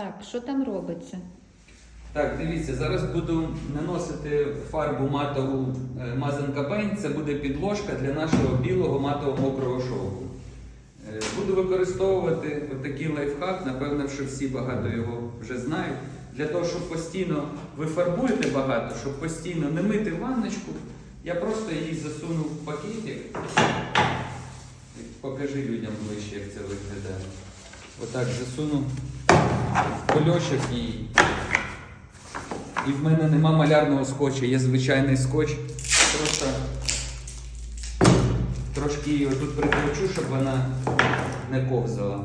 Так, що там робиться? Так, дивіться, зараз буду наносити фарбу матову е, Мазанка Paint. Це буде підложка для нашого білого матового мокрого шовку. Е, Буду використовувати такий лайфхак, напевно, що всі багато його вже знають. Для того, щоб постійно ви фарбуєте багато, щоб постійно не мити ванночку, я просто її засуну в пакетик. Покажи людям ближче, як це виглядає. Отак засуну кольочок її. І в мене нема малярного скотчу, є звичайний скотч. Просто трошки її тут прикручу, щоб вона не ковзала.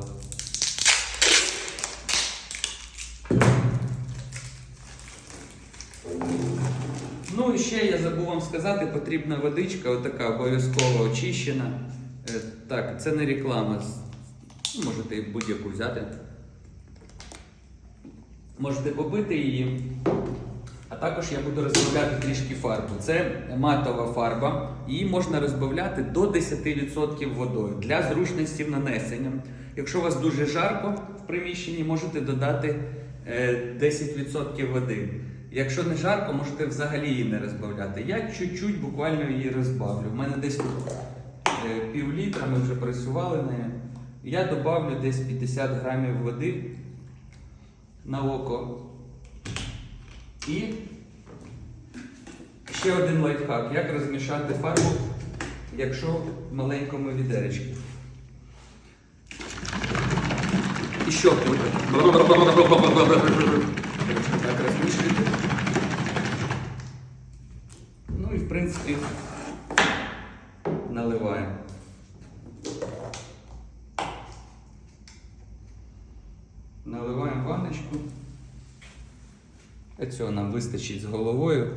Ну і ще я забув вам сказати, потрібна водичка, отака обов'язково очищена. Е, Так, це не реклама. Ну, Можете будь-яку взяти. Можете побити її. А також я буду розбавляти трішки фарбу. Це матова фарба. Її можна розбавляти до 10% водою для зручності нанесення. Якщо у вас дуже жарко в приміщенні, можете додати е, 10% води. Якщо не жарко, можете взагалі її не розбавляти. Я чуть-чуть буквально її розбавлю. У мене десь е, пів літра, ми вже працювали нею. Я додавлю десь 50 грамів води на око. І ще один лайфхак, як розмішати фарбу, якщо в маленькому відеречку. І що? Так розмішуєте. Ну і в принципі наливаємо. Наливаємо ванночку. Цього нам вистачить з головою.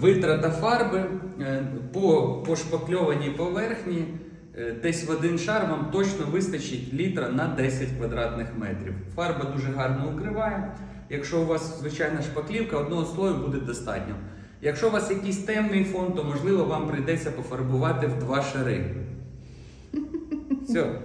Витрата фарби е, по пошпакльованій поверхні е, десь в один шар вам точно вистачить літра на 10 квадратних метрів. Фарба дуже гарно укриває. Якщо у вас звичайна шпаклівка, одного слою буде достатньо. Якщо у вас якийсь темний фон, то можливо вам прийдеться пофарбувати в два шари. Все.